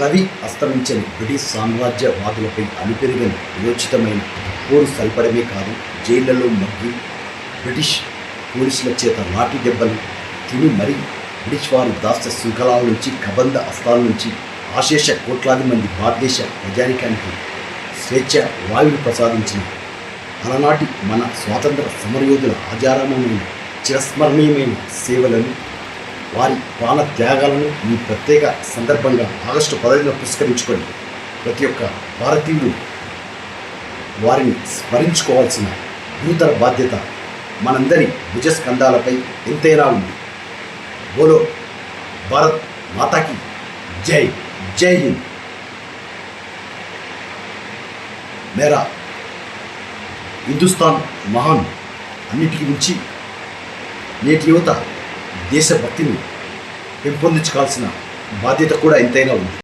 Ravi అస్తమించని British సామ్రాజ్యవాదులపై అలుపెరుగని విరోచితమైన పోరు సరిపడమే కాదు జైళ్ళలో మగ్గి బ్రిటిష్ పోలీసుల చేత లాఠీ దెబ్బలు తిని మరీ బ్రిటిష్ వారి దాస్య శృంఖలాల నుంచి కబంధ అస్తాల నుంచి ఆశేష కోట్లాది మంది భారతదేశ ప్రజానికానికి స్వేచ్ఛ వాయువు ప్రసాదించిన అలనాటి మన స్వాతంత్ర సమరయోధుల ఆచారమైన చిరస్మరణీయమైన సేవలను వారి ప్రాణ త్యాగాలను ఈ ప్రత్యేక సందర్భంగా ఆగస్టు పదవిన పురస్కరించుకొని ప్రతి ఒక్క భారతీయుడు వారిని స్మరించుకోవాల్సిన గురుతర బాధ్యత మనందరి భుజస్కంధాలపై ఎంతైనా ఉంది. బోలో భారత్ మాతాకి జై జై హింద్. మేరా హిందుస్థాన్ మహాన్ అన్నిటికీ మించి నేటి యువత దేశభక్తిని పెంపొందించుకోవాల్సిన బాధ్యత కూడా ఎంతైనా ఉంది.